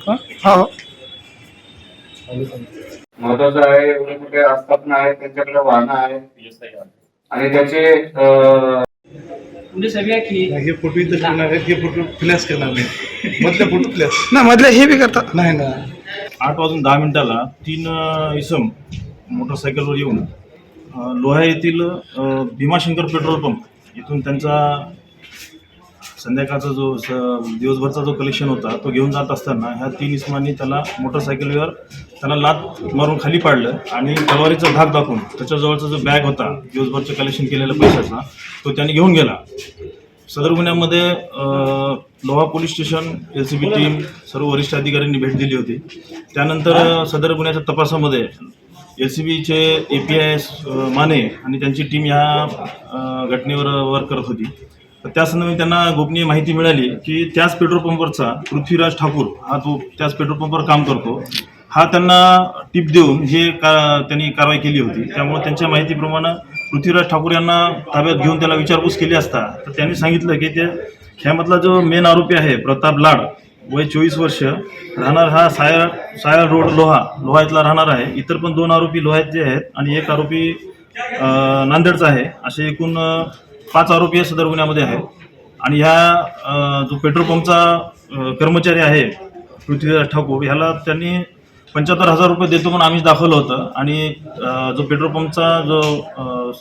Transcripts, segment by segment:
हा. हो महत्वाचं आहे एवढे मोठे आस्थापना आहेत त्यांच्याकडे वाहनं आहेत. आणि त्याचे अं, हे फोटो इथं ठेवणार आहेत हे फोटो फ्लॅश करणार नाही मधले फोटो फ्लॅश ना मधले हे बी करतात. नाही ना आठ वाजून दहा मिनिटाला तीन अ, इसम मोटरसायकलवर येऊन अ, लोहा येथील अ, भीमाशंकर पेट्रोल पंप इथून त्यांचा संध्याकाळचा जो स दिवसभरचा जो कलेक्शन होता तो घेऊन जात असताना ह्या तीन इसमांनी त्याला मोटरसायकलवर त्याला लात मारून खाली पाडलं आणि तलवारीचा धाक दाखवून त्याच्याजवळचा जो बॅग होता दिवसभरचं कलेक्शन केलेला पैशाचा तो त्याने घेऊन गेला. सदर गुन्ह्यामध्ये Loha police station L C B team सर्व वरिष्ठ अधिकाऱ्यांनी भेट दिली होती. त्यानंतर सदर गुन्ह्याच्या तपासामध्ये एल सी बीचे A P I S Mane आणि त्यांची टीम ह्या घटनेवर वर्क करत होती. तर त्या संदर्भात त्यांना गोपनीय माहिती मिळाली की त्याच पेट्रोल पंपवरचा पृथ्वीराज ठाकूर हा तो त्याच पेट्रोल पंपवर काम करतो हा त्यांना टिप देऊन हे का त्यांनी कारवाई केली होती. त्यामुळे त्यांच्या माहितीप्रमाणे पृथ्वीराज ठाकूर यांना ताब्यात घेऊन त्याला विचारपूस केली असता तर त्यांनी सांगितलं की त्या ह्यामधला जो मेन आरोपी आहे प्रताप लाड वय चोवीस वर्ष राहणार हा सायर सायर रोड लोहा लोहा इथला राहणार आहे. इतर पण दोन आरोपी लोहाचे आहेत आणि एक आरोपी नांदेडचा आहे. असे एकूण पाच आरोपी या सदर गुन्ह्यामध्ये आहेत. आणि ह्या जो पेट्रोल पंपचा कर्मचारी आहे पृथ्वीराज ठाकूर ह्याला त्यांनी पंच्याहत्तर हजार रुपये देतो म्हणून आम्हीच दाखवलं होतं. आणि जो पेट्रोल पंपचा जो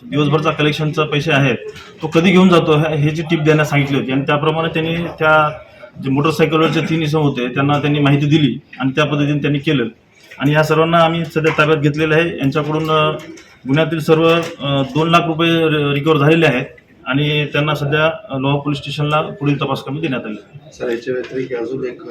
दिवसभरचा कलेक्शनचा पैसे आहेत तो कधी घेऊन जातो ह्याची टिप देण्यास सांगितली होती. आणि त्याप्रमाणे त्यांनी त्या जे मोटरसायकलवरचे तीन इसम होते त्यांना त्यांनी माहिती दिली आणि त्या पद्धतीने त्यांनी केलं. आणि ह्या सर्वांना आम्ही सध्या ताब्यात घेतलेलं आहे. यांच्याकडून गुन्ह्यातील सर्व दोन लाख रुपये रिकवर झालेले आहेत. आणि त्यांना सध्या लोहा पोलीस स्टेशनला पुढील तपास कमी देण्यात आली. सर याच्या व्यतिरिक्त अजून एक